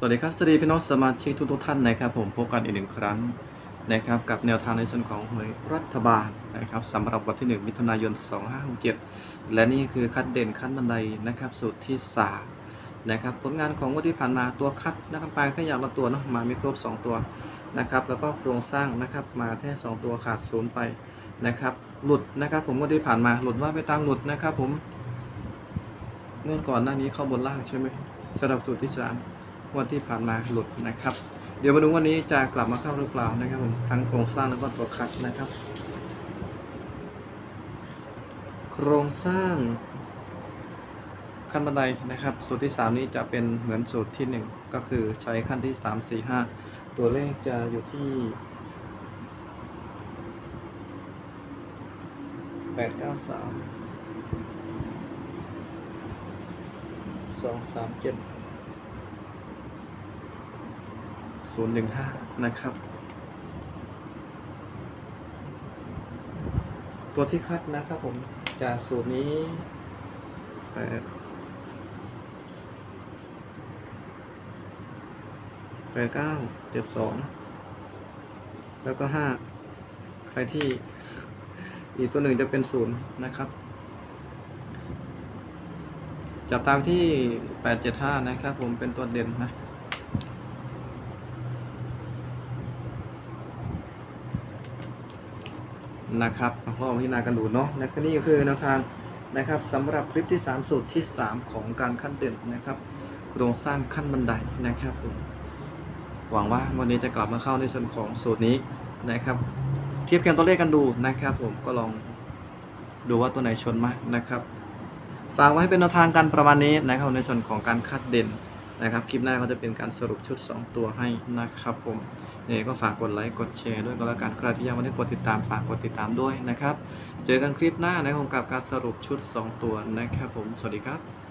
สวัสดีครับสวัสดีพี่น้องสมาชิกทุกๆท่านนะครับ ผมพบกันอีกหนึ่งครั้งนะครับกับแนวทางในส่วนของหวยรัฐบาลนะครับสำหรับวันที่ 1 มิถุนายน 2567 และนี่คือคัดเด่นขั้นบันไดนะครับสูตรที่3นะครับผลงานของวันที่ผ่านมาตัวคัดนะครับไปแค่อย่างละตัวเนาะมาไม่ครบ 2 ตัวนะครับแล้วก็โครงสร้างนะครับมาแค่ 2 ตัวขาดศูนย์ไปนะครับหลุดนะครับผมวันที่ผ่านมาหลุดว่าไปตามหลุดนะครับผมเมื่อก่อนหน้านี้เข้าบนล่างใช่ไหมสำหรับสูตรที่ 3 วันที่ผ่านมาหลุดนะครับ เดี๋ยวมาดูวันนี้จะกลับมาเข้าหรือเปล่านะครับผมทั้งโครงสร้างแล้วก็ตัวคัดนะครับ โครงสร้างขั้นบันไดนะครับ สูตรที่ 3 นี้จะเป็นเหมือนสูตรที่ 1 ก็คือใช้ขั้นที่ 3 4 5 ตัวเลขจะอยู่ที่แปดเก้าสามสองสามเจ็ด ศูนย์หนึ่งห้านะครับ ตัวที่คัดนะครับผมจากสูตรนี้แปดแปดเก้าเจ็ดสองแล้วก็ห้าใครที่อีกตัวหนึ่งจะเป็นศูนย์นะครับจับตามที่แปดเจ็ดห้านะครับ ผมเป็นตัวเด่นนะ นะครับพ่อพิจารณากันดูเนาะและก็นี่ก็คือแนวทางนะครับสำหรับคลิปที่ 3 สูตรที่ 3 ของการขั้นเด่นนะครับโครงสร้างขั้นบันไดนะครับผมหวังว่าวันนี้จะกลับมาเข้าในส่วนของสูตรนี้นะครับ เทียบเคียงตัวเลขกันดูนะครับ ผมก็ลองดูว่าตัวไหนชนมากนะครับฝากไว้ให้เป็นแนวทางกันประมาณนี้นะครับในส่วนของการคัดเด่น นะครับ คลิปหน้าก็จะเป็นการสรุปชุด 2 ตัวให้นะครับผมเนี่ยก็ฝากกดไลค์ กดแชร์ด้วยก็แล้วกันใครที่ยังไม่ได้กดติดตามฝากกดติดตามด้วยนะครับ เจอกันคลิปหน้านะครับกับการสรุปชุด 2 ตัวนะครับผม สวัสดีครับ